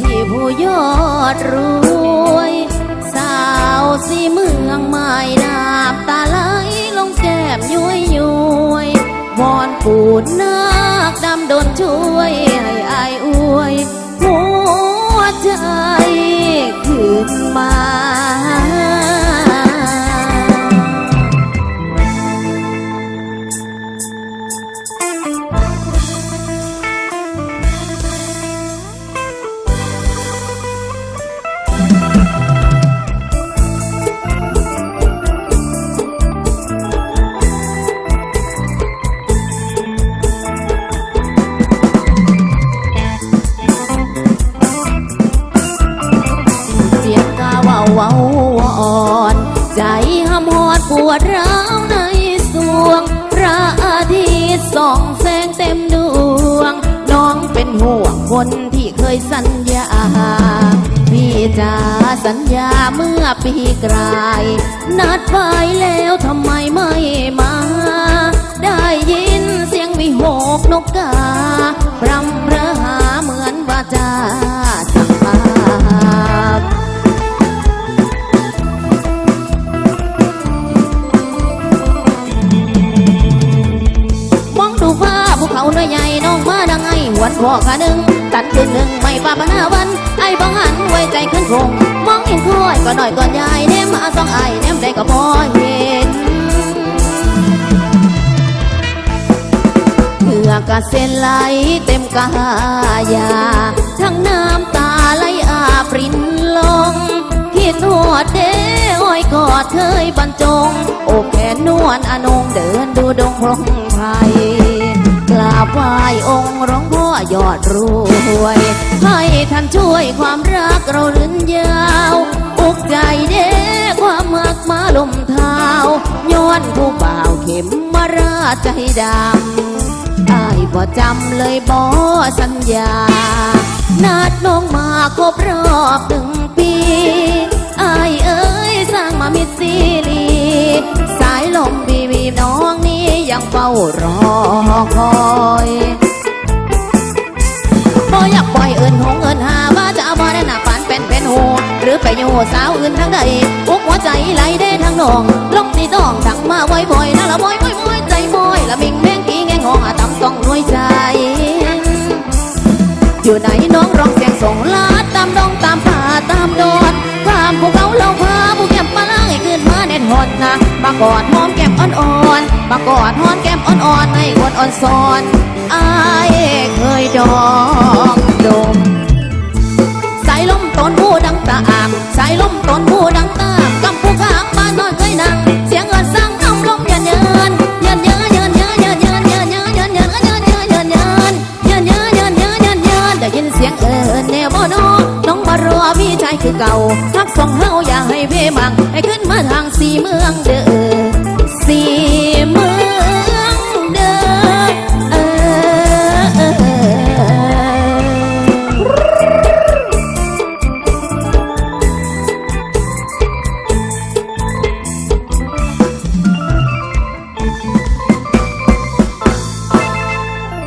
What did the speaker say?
ที่ผู้ยอดรวย สาวสีเมืองไม่ดาบตาไหล วดร้าวในสวง พระอาทิตย์ส่องแสงเต็มดวง น้องเป็นห่วงคนที่เคยสัญญา พี่จะสัญญาเมื่อปีกลาย นัดไว้แล้วทำไมไม่มา ได้ยินเสียงวิหกนกกา เขาเนื้อใหญ่น้องมาดังไงหวนคอขาหนึ่งตัดขึ้นหนึ่งไม่ปาปนาวัน ไอ้บังหันไว้ใจขึ้นคงมองเห็นค่อยก็หน่อยก่อนใหญ่แนมมาสองไอ้แนมได้ก็พอเห็นเหงื่อกระเซ็นไหลเต็มกายา ทั้งน้ำตาไหลอาปรินลงคิดหัวเด้อ้อยกอดเคยบรรจง โอบแขนนวลอนงเดินดูดงพรงไพร บไหว้องค์หลวงพ่อยอดรวย ให้ท่านช่วยความรักเราลืนยาวอุกใจเด้ความมักมาลมเท้า ย้อนผู้บ่าวเข็มมาราใจดำอายบ่จำเลยบ่สัญญา นัดน้องมาครบรอบหนึ่ง รอคอยบ่อยากปล่อยเอินหงเอินหาว่าจะเอาบ่ได้หน้าฝันเป็นเป็นหูหรือไปอยู่สาวอื่นทางใดอุกหัวใจไหลเด้ทางนองลงตีต้องดังมาไว้บ่อยนะละบ่อยบ่อยบ่อยใจบ่อยละมิงแมงกีแงงงอาตำต้องหน่วยใจ อยู่ไหนน้องร้องเสียงส่งลาดตามดงตามป่าตามดอนข้ามภูเขาเราพาผู้แก้มปลาล่างให้ขึ้นมาเน็ตหดนะมากอดหอมแก้มอ่อน มากอดหอนแก้มอ่อนๆในคนอ่อนสอนอายเคยดองดมสายลมต้นผู้ดังตะอามสายลมต้นผู้ดังตามกำผู้ข้างบ้านนอนเคยนั่งเสียงเงินสร้างคำลมเยันเยินเยันเยินเยันเยินเยันเยินเยันเยินเยันเยินเยันเยินเยันเยินเยันเยินเยันเยินเยันเยินเย็นเยินเย็นเยงเอิญแนเย็นเย็นเย็นเย็นเย็นเย็นเย็นเย็นเย็นเย็นเย็นเย็นเย็นเย็นเย็นเย็นเย็นเย็นเย็า